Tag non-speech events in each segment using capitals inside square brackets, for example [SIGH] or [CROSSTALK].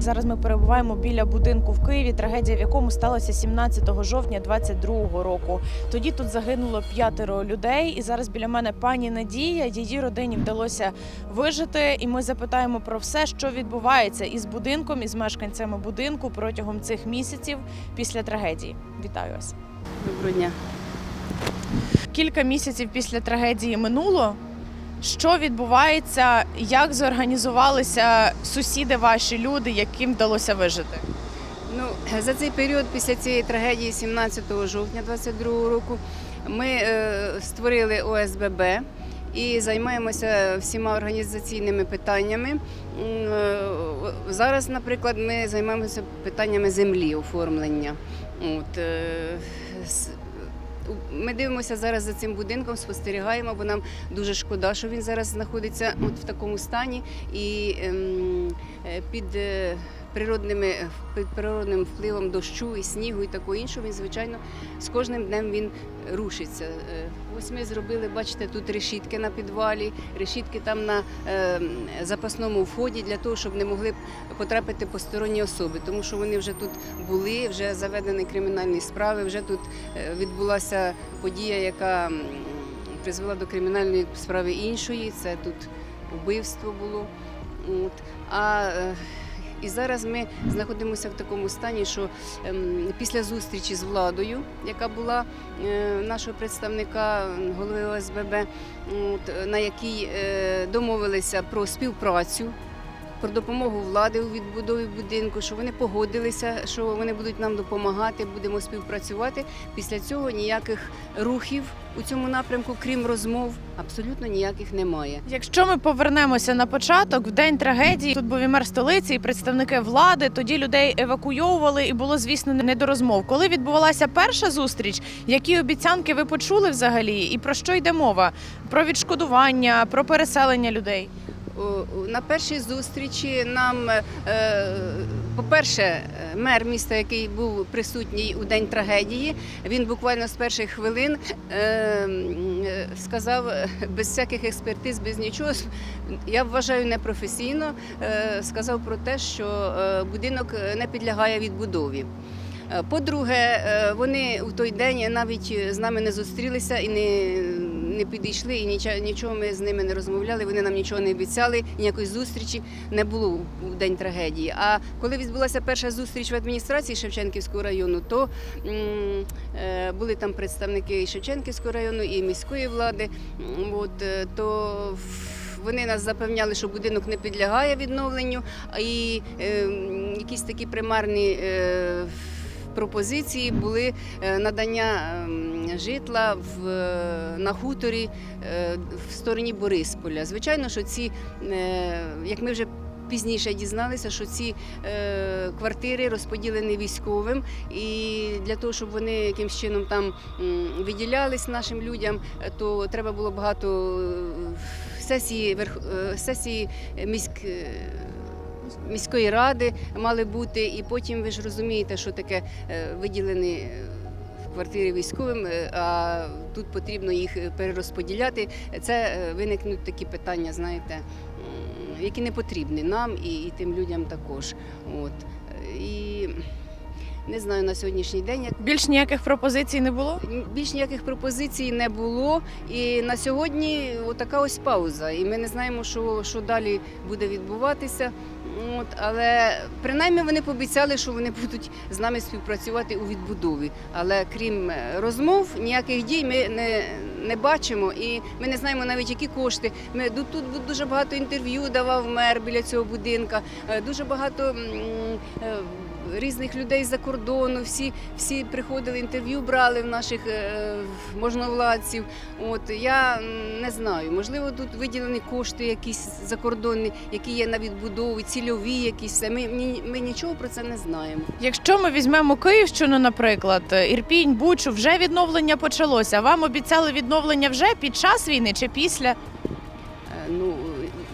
Зараз ми перебуваємо біля будинку в Києві, трагедія в якому сталася 17 жовтня 22 року. Тоді тут загинуло п'ятеро людей, і зараз біля мене пані Надія. Її родині вдалося вижити. І ми запитаємо про все, що відбувається із будинком, із мешканцями будинку протягом цих місяців після трагедії. Вітаю вас. Доброго дня. Кілька місяців після трагедії минуло. Що відбувається? Як зорганізувалися сусіди, ваші люди, яким вдалося вижити? Ну, за цей період після цієї трагедії 17 жовтня 22 року ми е, створили ОСББ і займаємося всіма організаційними питаннями. Е, Зараз, наприклад, ми займаємося питаннями землі, оформлення. От, е, ми дивимося зараз за цим будинком, спостерігаємо, бо нам дуже шкода, що він зараз знаходиться от в такому стані. І ем, е, під е, природними під природним впливом дощу і снігу і такого іншого, він звичайно з кожним днем він рушиться. Е, Ось ми зробили, бачите, тут решітки на підвалі, решітки там на е, запасному вході для того, щоб не могли потрапити посторонні особи, тому що вони вже тут були, вже заведені кримінальні справи, вже тут е, відбулася подія, яка призвела до кримінальної справи іншої. Це тут вбивство було. От. А е, і зараз ми знаходимося в такому стані, що ем, після зустрічі з владою, яка була е, нашого представника голови ОСББ, на якій е, домовилися про співпрацю. Про допомогу влади у відбудові будинку, що вони погодилися, що вони будуть нам допомагати, будемо співпрацювати. Після цього ніяких рухів у цьому напрямку, крім розмов, абсолютно ніяких немає. Якщо ми повернемося на початок, в день трагедії тут був і мер столиці, і представники влади. Тоді людей евакуйовували, і було звісно не до розмов. Коли відбувалася перша зустріч, які обіцянки ви почули взагалі, і про що йде мова? Про відшкодування, про переселення людей. На першій зустрічі нам, е, по-перше, мер міста, який був присутній у день трагедії, він буквально з перших хвилин е, е, сказав без всяких експертиз, без нічого. [LAUGHS] Я вважаю непрофесійно. Сказав про те, що будинок не підлягає відбудові. По-друге, вони у той день навіть з нами не зустрілися і не, не підійшли, і нічого, ми з ними не розмовляли. Вони нам нічого не обіцяли, ніякої зустрічі не було у день трагедії. А коли відбулася перша зустріч в адміністрації Шевченківського району, то е, були там представники і Шевченківського району, і міської влади. От, е, то вони нас запевняли, що будинок не підлягає відновленню, і е, якісь такі примарні. Е, Пропозиції були е, надання ем, житла в, е, на хуторі е, в стороні Борисполя. Звичайно, що ці, е, як ми вже пізніше дізналися, що ці квартири розподілені військовим, і для того, щоб вони якимсь чином там виділялись нашим людям, то треба було багато сесії, верх, сесії міськ. Міської ради мали бути, і потім ви ж розумієте, що таке виділені квартири військовим, е, а тут потрібно їх е, перерозподіляти. Це е, виникнуть такі питання, знаєте, які не потрібні нам і, і тим людям також. От. І не знаю на сьогоднішній день, як Більш ніяких пропозицій не було. більш ніяких пропозицій не було. І на сьогодні така ось пауза. І ми не знаємо, що, що далі буде відбуватися. От, але принаймні вони пообіцяли, що вони [LAUGHS] будуть з нами співпрацювати у відбудові. Але крім е, розмов, ніяких дій ми не, не бачимо, і ми не знаємо навіть які кошти. Ми тут дуже багато інтерв'ю давав мер біля цього будинка, е, дуже багато. м, е, Різних людей з-за кордону, всі, всі приходили інтерв'ю, брали в наших е, можновладців. От я не знаю, можливо, тут виділені кошти якісь закордонні, які є на відбудову, цільові якісь. Ми, ми, ми нічого про це не знаємо. Якщо ми візьмемо Київщину, наприклад, Ірпінь, Бучу, вже відновлення почалося. Вам обіцяли відновлення вже під час війни чи після? Е, Ну,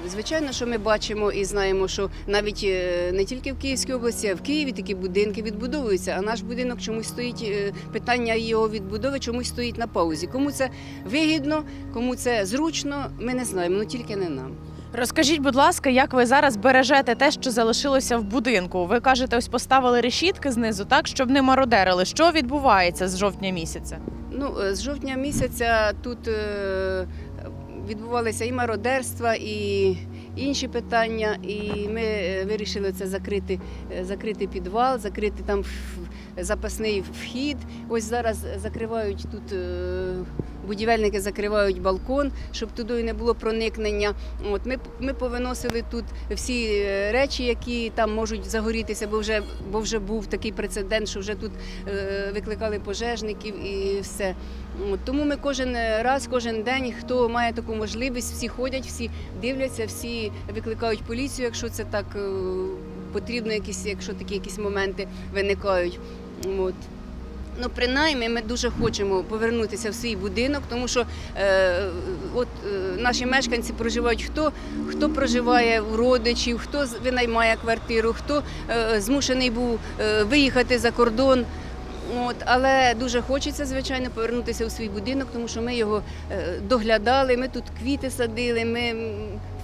звичайно, що ми бачимо і знаємо, що навіть е, не тільки в Київській області, а в Києві такі будинки відбудовуються. А наш будинок чомусь стоїть е, питання його відбудови, чомусь стоїть на паузі. Кому це вигідно, кому це зручно, ми не знаємо, ну тільки не нам. Розкажіть, будь ласка, як ви зараз бережете те, що залишилося в будинку? Ви кажете, ось поставили решітки знизу, так щоб не мародерили. Що відбувається з жовтня місяця? Ну, е, з жовтня місяця тут відбувалися і мародерства, і інші питання. І ми е, вирішили це закрити, е, закрити підвал, закрити там запасний вхід. Ось зараз закривають тут. Будівельники закривають балкон, щоб туди не було проникнення. От ми, ми повиносили тут всі е, речі, які там можуть загорітися, бо вже, бо вже був такий прецедент, що вже тут е, викликали пожежників і все. От, тому ми кожен раз, кожен день, хто має таку можливість, всі ходять, всі дивляться, всі викликають поліцію, якщо це так е, потрібно, якісь, якщо такі якісь моменти виникають. От. Ну, принаймні, ми дуже хочемо повернутися в свій будинок, тому що е, от, е, наші мешканці проживають хто, хто проживає у родичів, хто винаймає квартиру, хто е, змушений був е, виїхати за кордон. От, але дуже хочеться, звичайно, повернутися у свій будинок, тому що ми його е, доглядали, ми тут квіти садили, ми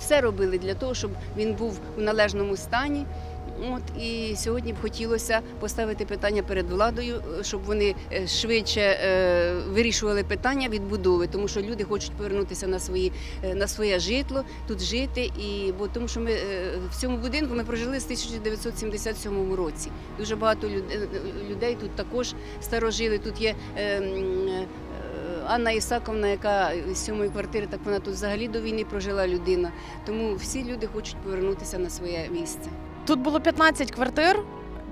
все робили для того, щоб він був у належному стані. От і сьогодні б хотілося поставити питання перед владою, е, щоб вони е, швидше е, вирішували питання відбудови, тому що люди хочуть повернутися на свої на своє житло, тут жити. І бо тому, що ми в цьому будинку ми прожили з 1977 році. Дуже багато люд- людей тут також старожили. Тут є. е, е, Анна Ісаковна, яка з сьомої квартири, так вона тут взагалі до війни прожила людина. Тому всі люди хочуть повернутися на своє місце. Тут було 15 квартир.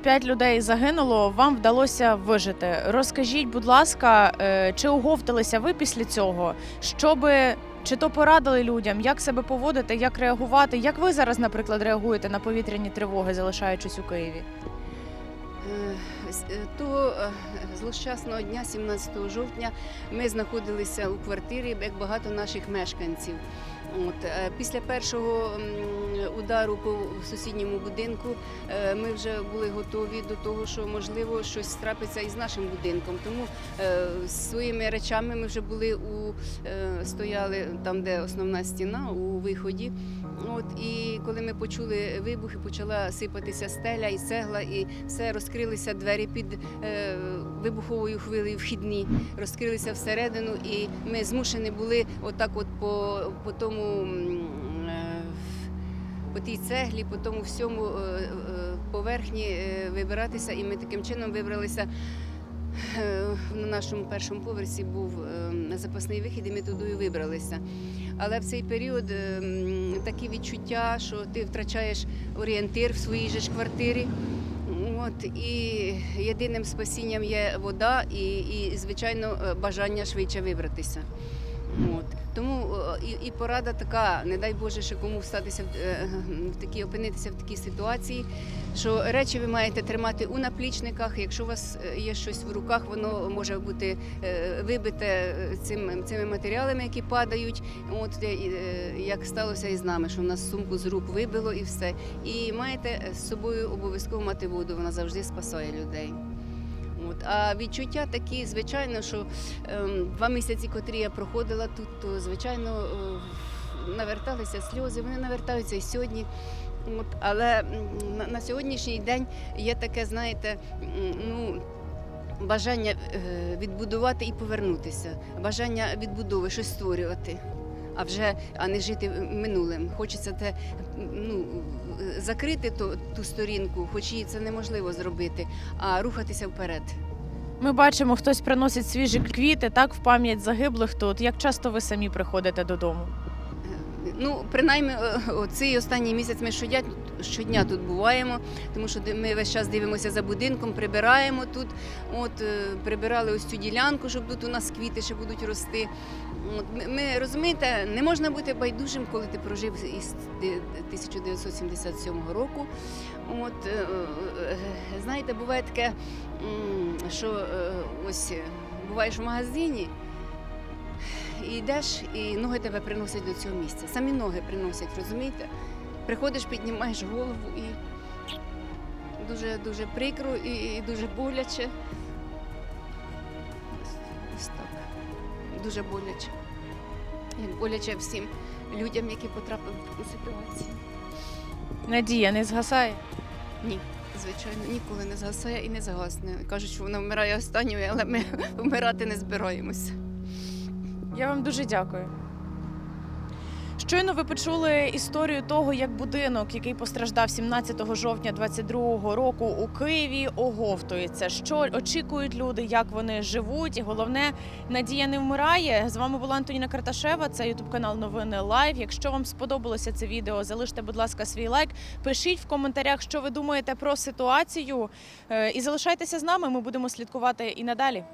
П'ять людей загинуло. Вам вдалося вижити. Розкажіть, будь ласка, е, чи оговталися ви після цього? Щоби чи то порадили людям, як себе поводити, як реагувати? Як ви зараз, наприклад, реагуєте на повітряні тривоги, залишаючись у Києві? З- е, е, злощасного дня, 17 жовтня, ми знаходилися у квартирі, як багато наших мешканців. От, е, після першого удару по сусідньому будинку е, ми вже були готові до того, що можливо щось трапиться із нашим будинком. Тому е, своїми речами ми вже були у стояли там, де основна стіна, у виході. От і коли ми почули вибухи, почала сипатися стеля і цегла, і все розкрилися двері під е, вибуховою хвилею вхідні, розкрилися всередину, і ми змушені були отак, от по, по тому. М, е, По тій цеглі, по тому всьому е, е, поверхні вибиратися, і ми таким чином вибралися. На нашому першому поверсі був запасний вихід, і ми туди вибралися. Але в цей період такі відчуття, що ти втрачаєш орієнтир в своїй же ж квартирі. От, і єдиним спасінням є вода і, і звичайно, бажання швидше вибратися. От. Тому е, і, і порада така, не дай Боже, ще кому статися в, е, в такій, опинитися в такій ситуації, що речі ви маєте тримати у наплічниках. Якщо у вас е, є щось в руках, воно може бути вибите цим, цими матеріалами, які падають. От як сталося і з нами, що в нас сумку з рук вибило і все. І маєте з собою обов'язково мати воду, вона завжди спасає людей. От. А відчуття такі, звичайно, що ем, два місяці, котрі я проходила тут, то звичайно е, наверталися сльози. Вони навертаються і сьогодні. От, але на, на сьогоднішній день є таке, знаєте, ну. Бажання е, відбудувати і повернутися, бажання відбудови, щось створювати, а вже а не жити минулим. Хочеться те ну, закрити ту, ту сторінку, хоч і це неможливо зробити, а рухатися вперед. Ми бачимо, хтось приносить свіжі квіти, так в пам'ять загиблих тут. Як часто ви самі приходите додому? Ну, принаймні, е, цей останній місяць ми щодня, щодня тут буваємо, тому що ми весь час дивимося за будинком, прибираємо тут. От е, прибирали ось цю ділянку, щоб тут у нас квіти ще будуть рости. От, ми, розумієте, не можна бути байдужим, коли ти прожив із де- 1977 року. От е, знаєте, буває таке, що ось буваєш в магазині. І йдеш, і ноги тебе приносять до цього місця. Самі ноги приносять, розумієте? Приходиш, піднімаєш голову і дуже дуже прикро і, і дуже боляче. Ось- так. Дуже боляче. Як боляче всім людям, які потрапили в таку ситуацію. Надія не згасає. Ні, звичайно, ніколи не згасає і не згасне. Кажуть, що вона вмирає останньою, але ми [LAUGHS] вмирати не збираємося. Я вам дуже дякую. Щойно ви почули історію того, як будинок, який постраждав 17 жовтня 22 року у Києві, оговтується. Що очікують люди, як вони живуть, і головне, надія не вмирає. З вами була Антоніна Карташева. Це ютуб канал Новини Лайв. Якщо вам сподобалося це відео, залиште, будь ласка, свій лайк. Пишіть в коментарях, що ви думаєте про ситуацію, Е, і залишайтеся з нами. Ми будемо слідкувати і надалі.